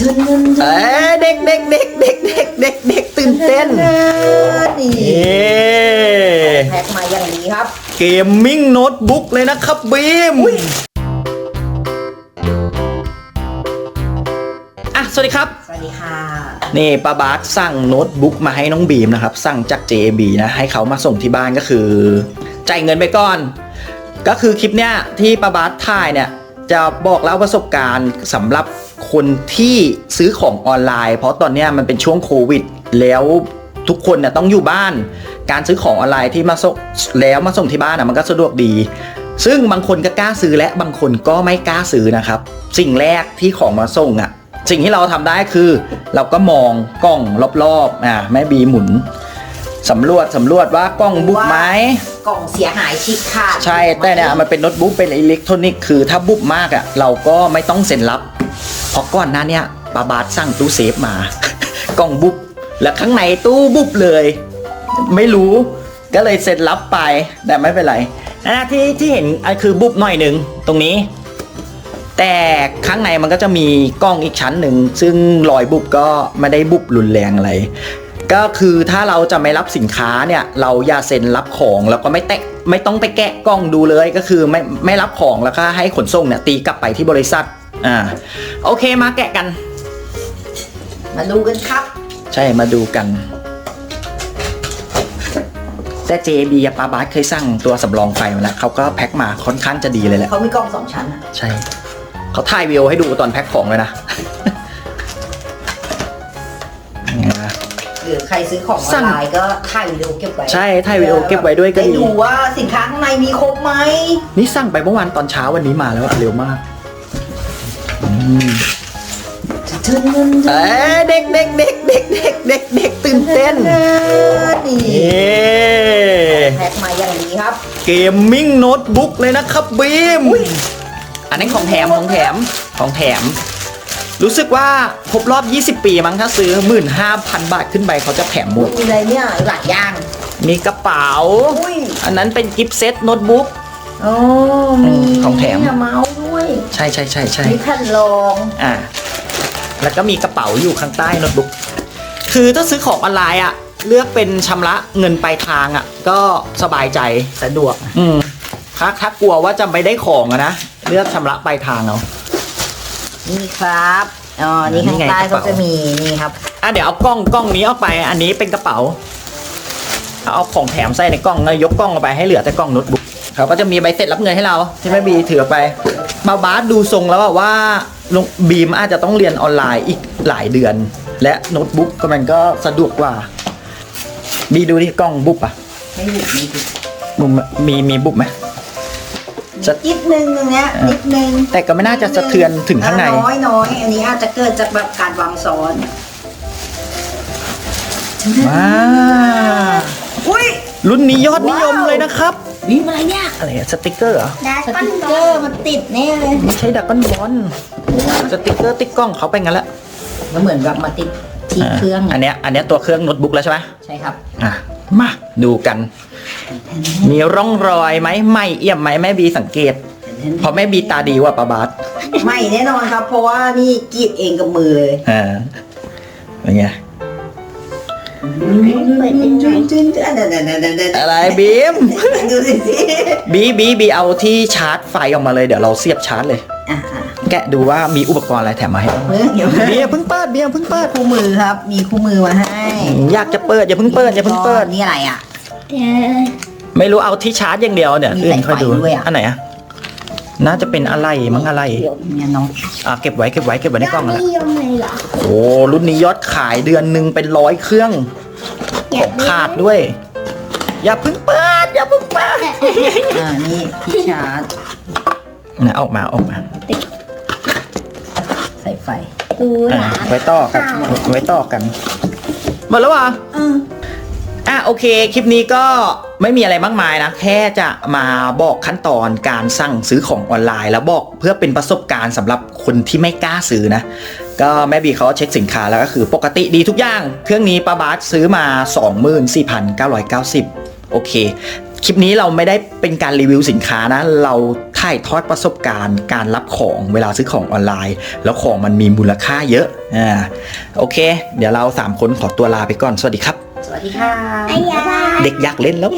เชิญเงินเอ้ยเด็กเด็กเด็กเด็กเด็กเด็กเด็กตื่นเต้นนี่เอ๊ะแพ็คมาอย่างดีครับ เกมมิ่งโน้ตบุ๊กเลยนะครับบีมอะสวัสดีครับ สวัสดีค่ะ นี่ป้าบาสสั่งโน้ตบุ๊กมาให้น้องบีมนะครับ สั่งจาก JB นะให้เขามาส่งที่บ้านก็คือจ่ายเงินไปก่อน ก็คือคลิปเนี้ยที่ป้าบาสถ่ายเนี่ยจะบอกเล่าประสบการณ์สำหรับ คนที่ซื้อของออนไลน์ เพราะตอนเนี้ยมันเป็นช่วงโควิด แล้วทุกคนเนี่ยต้องอยู่บ้าน การซื้อของออนไลน์ที่มาส่งแล้วมาส่งที่บ้านอะมันก็สะดวกดี ซึ่งบางคนก็กล้าซื้อและบางคนก็ไม่กล้าซื้อนะครับ สิ่งแรกที่ของมาส่งอะสิ่งที่เราทำได้คือ เราก็มองกล้องรอบๆอ่าแม่บีหมุนสำรวจสำรวจว่ากล้องบุบไหมกล่องเสียหายชิกขาดใช่แต่เนี่ยมันเป็นโน้ตบุ๊กเป็นอิเล็กทรอนิกส์คือถ้าบุบมากอะเราก็ไม่ต้องเซ็นรับเพ ราะก่อนหน้าเนี้ยปาบาทสั่งตู้เซฟมา กล่องบุบแล้วข้างในตู้บุบเลย ไม่รู้ก็เลยเซ็นรับไปแต่ไม่เป็นไรอะที่ที่เห็นอะคือบุบหน่อยหนึ่งตรงนี้ แต่ข้างในมันก็จะมีกล้องอีกชั้นหนึ่ง ซึ่งรอยบุบก็ไม่ได้บุบรุนแรงอะไรก็คือถ้าเราจะไม่รับสินค้าเนี่ย เราอย่าเซ็นรับของแล้วก็ไม่แตะไม่ต้องไปแกะกล้องดูเลยก็คือไม่ไม่รับของแล้วก็ให้ขนส่งเนี่ยตีกลับไปที่บริษัท อ่า โอเคมาแกะกัน มาดูกันครับ ใช่มาดูกัน แต่ JB อะปาบาสเคยสั่งตัวสำรองไฟมาแล้วเขาก็แพ็คมาค่อนข้างจะดีเลยแหละ เขามีกล่องสองชั้นอะใช่ เขาถ่ายวิดีโอให้ดูตอนแพ็คของเลยนะเนี่ยนะ หรือใครซื้อของอสั่องนไลน์ก็ถ่ายวิดีโอเก็บไว้ใช่ถ่ายวิดีโอเก็บไว้ด้วยก็ได้ดี ดูว่าสินค้าข้างในมีครบไหมนี่สั่งไปเมื่อวานตอนเช้าวันนี้มาแล้วอะเร็วมากอืม เชิญเงินเอ้ยเด็กเด็กเด็กเด็กเด็กเด็กเด็กตื่นเต้นนี่เอ๊ะแพ็คมาอย่างดีครับ เกมมิ่งโน้ตบุ๊กเลยนะครับบีมอันนี้ของแถมของแถมของแถม รู้สึกว่าครบรอบ 20 ปีมั้งถ้าซื้อ 15,000 บาทขึ้นไปเขาจะแถมหมดมีอะไรเนี่ยหลายอย่าง มีกระเป๋าอุ้ยอันนั้นเป็นกิฟต์เซตโน้ตบุ๊ก โอ้มีของแถม เมาส์ด้วยใช่ใช่ใช่ใช่มีแผ่นรองอ่า แล้วก็มีกระเป๋าอยู่ข้างใต้โน้ตบุ๊กคือถ้าซื้อของออนไลน์อะ เลือกเป็นชำระเงินปลายทางอะ ก็สบายใจสะดวก อืมถ้าถ้ากลัวว่าจะไม่ได้ของอะนะ เลือกชำระปลายทางเอา นี่ครับอ๋อนี่นี่ข้างไงใต้กระก็เป๋าจะมีนี่ครับ อะเดี๋ยวเอากล้องกล้องนี้ออกไป อันนี้เป็นกระเป๋า เอาของแถมใส่ในกล้องแล้วยกกล้องออกไปให้เหลือแต่กล้องโน้ตบุ๊ก เขาก็จะมีใบเสร็จรับเงินให้เราที่แม่บีถือออกไปมาบาสดูทรงแล้วอะว่าลุงบีมอาจจะต้องเรียนออนไลน์อีกหลายเดือน และโน้ตบุ๊กก็มันก็สะดวกกว่า บีดูที่กล้องบุ๊บอะไม่หยุดไม่หยุดมุมมีมีบุ๊บไหมจะนิดนึงตรงเนี้ยเออนิดนึงแต่ก็ไม่น่าจะสะเทือนถึงข้างใน น้อยน้อยอันนี้อาจจะเกิดจากแบบการวางซ้อนว้าอุ้ย รุ่นนี้ยอดนิยมเลยนะครับมีอะไรเนี่ยอะไรอะสติกเกอร์เหรอ ดาสติ๊กเกอร์มันติดแน่เลยไม่ใช่ดักก้อนบอลสติกเกอร์ติ๊กกล้องเขาไปงั้นแล้วแล้วเหมือนแบบมาติดที่เครื่องอันเนี้ยอันเนี้ยตัวเครื่องโน้ตบุ๊กแล้วใช่ไหมใช่ครับอะมาดูกัน มีร่องรอยไหมไม่เอี่ยมไหมแม่บีสังเกตเพราะแม่บีตาดีกว่าป้าบาสไม่แน่นอนครับ เพราะว่านี่กรีดเองกับมือเลยอ่าเป็นไงจุนจุนจุน อันนั้นอันนั้นอันนั้นอะไรบีมดูสิสิบีบีบีเอาที่ชาร์จไฟออกมาเลยเดี๋ยวเราเสียบชาร์จเลยอะอะแกะดูว่ามีอุปกรณ์อะไรแถมมาให้เมื่อเดี๋ยวเบียร์เพิ่งเปิดเบียร์เพิ่งเปิดคู่มือครับ มีคู่มือมาให้ อยากจะเปิดอย่าเพิ่งเปิดอย่าเพิ่งเปิดนี่อะไรอะไม่รู้เอาที่ชาร์จอย่างเดียวเนี่ยมีอื่นค่อยดูสายไฟด้วยอะอันไหนอะ น่าจะเป็นอะไรมั้งอะไรเนี่ยน้องอะเก็บไว้เก็บไว้เก็บไว้ในกล้องนั่นแหละนิยมเลยเหรอโอ้รุ่นนี้ยอดขายเดือนหนึ่งเป็นร้อยเครื่องของขาดด้วย อย่าเพิ่งเปิดอย่าเพิ่งเปิดอ่านี่ที่ชาร์จนะออกมาออกมาใส่ไฟดูอะหลานไว้ต่อกันไว้ต่อกันหมดแล้ววะเออ อะโอเค คลิปนี้ก็ไม่มีอะไรมากมายนะ แค่จะมาบอกขั้นตอนการสั่งซื้อของออนไลน์ แล้วบอกเพื่อเป็นประสบการณ์สำหรับคนที่ไม่กล้าซื้อนะ ก็แม่บีเขาเช็คสินค้าแล้วก็คือปกติดีทุกอย่าง เครื่องนี้ป้าบาสซื้อมา 24,990 โอเค คลิปนี้เราไม่ได้เป็นการรีวิวสินค้านะ เราถ่ายทอดประสบการณ์การรับของเวลาซื้อของออนไลน์ แล้วของมันมีมูลค่าเยอะอ่าโอเค เดี๋ยวเรา 3 คนขอตัวลาไปก่อนสวัสดีครับ วัสดีค่ะ เด็กอยากเล่นแล้ว